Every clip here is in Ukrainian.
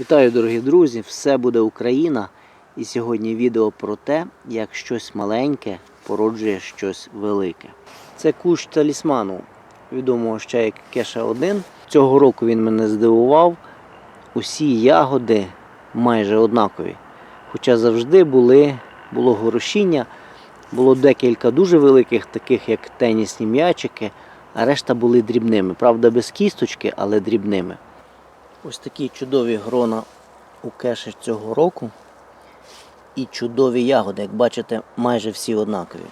Вітаю, дорогі друзі! Все буде Україна. І сьогодні відео про те, як щось маленьке породжує щось велике. Це кущ талісману, відомого ще як Кеша 1. Цього року він мене здивував. Усі ягоди майже однакові. Хоча завжди були, було горошіння, було декілька дуже великих, таких як тенісні м'ячики, а решта були дрібними. Правда, без кісточки, але дрібними. Ось такі чудові грона у кеші цього року. І чудові ягоди, як бачите, майже всі однакові.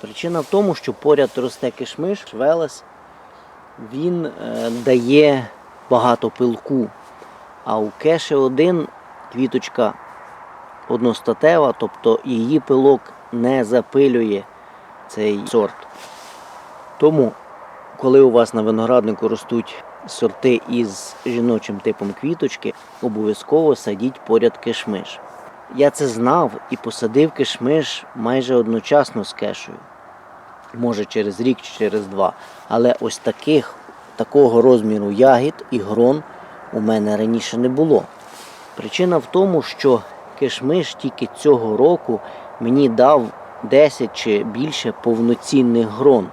Причина в тому, що поряд росте кишмиш, велес, він е, дає багато пилку. А у кеші один квіточка одностатева, тобто її пилок не запилює цей сорт. Тому, коли у вас на винограднику ростуть сорти із жіночим типом квіточки, обов'язково садіть поряд кишмиш. Я це знав і посадив кишмиш майже одночасно з кешею. Може через рік чи через два. Але ось таких, такого розміру ягід і грон у мене раніше не було. Причина в тому, що кишмиш тільки цього року мені дав 10 чи більше повноцінних грон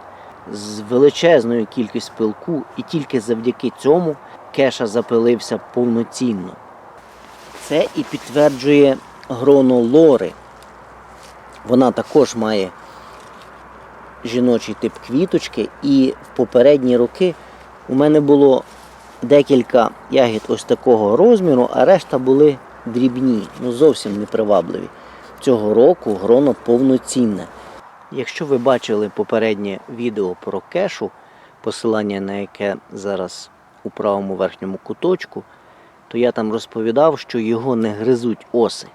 з величезною кількістю пилку, і тільки завдяки цьому кеша запилився повноцінно. Це і підтверджує гроно лори. Вона також має жіночий тип квіточки, і в попередні роки у мене було декілька ягід ось такого розміру, а решта були дрібні, ну зовсім непривабливі. Цього року гроно повноцінне. Якщо ви бачили попереднє відео про кешу, посилання на яке зараз у правому верхньому куточку, то я там розповідав, що його не гризуть оси.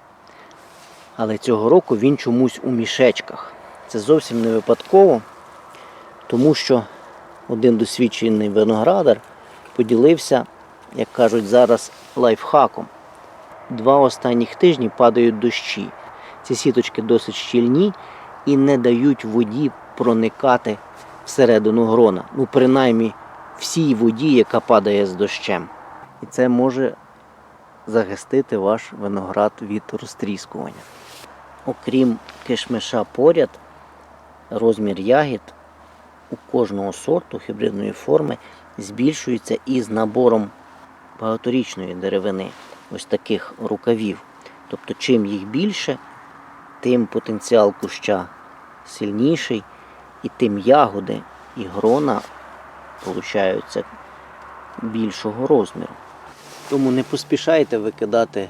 Але цього року він чомусь у мішечках. Це зовсім не випадково, тому що один досвідчений виноградар поділився, як кажуть зараз, лайфхаком. Два останніх тижні падають дощі. Ці сіточки досить щільні і не дають воді проникати всередину грона. Ну, принаймні, всій воді, яка падає з дощем. І це може захистити ваш виноград від розтріскування. Окрім кишмиша поряд, розмір ягід у кожного сорту хібридної форми збільшується із набором багаторічної деревини, ось таких рукавів. Тобто, чим їх більше, тим потенціал куща сильніший, і тим ягоди і грона получаються більшого розміру. Тому не поспішайте викидати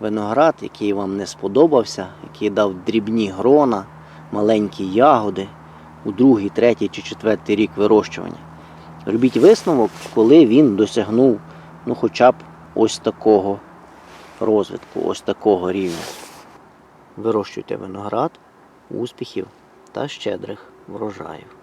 виноград, який вам не сподобався, який дав дрібні грона, маленькі ягоди у другий, третій чи четвертий рік вирощування. Робіть висновок, коли він досягнув ну, хоча б ось такого розвитку, ось такого рівня. Вирощуйте виноград, успіхів та щедрих врожаїв.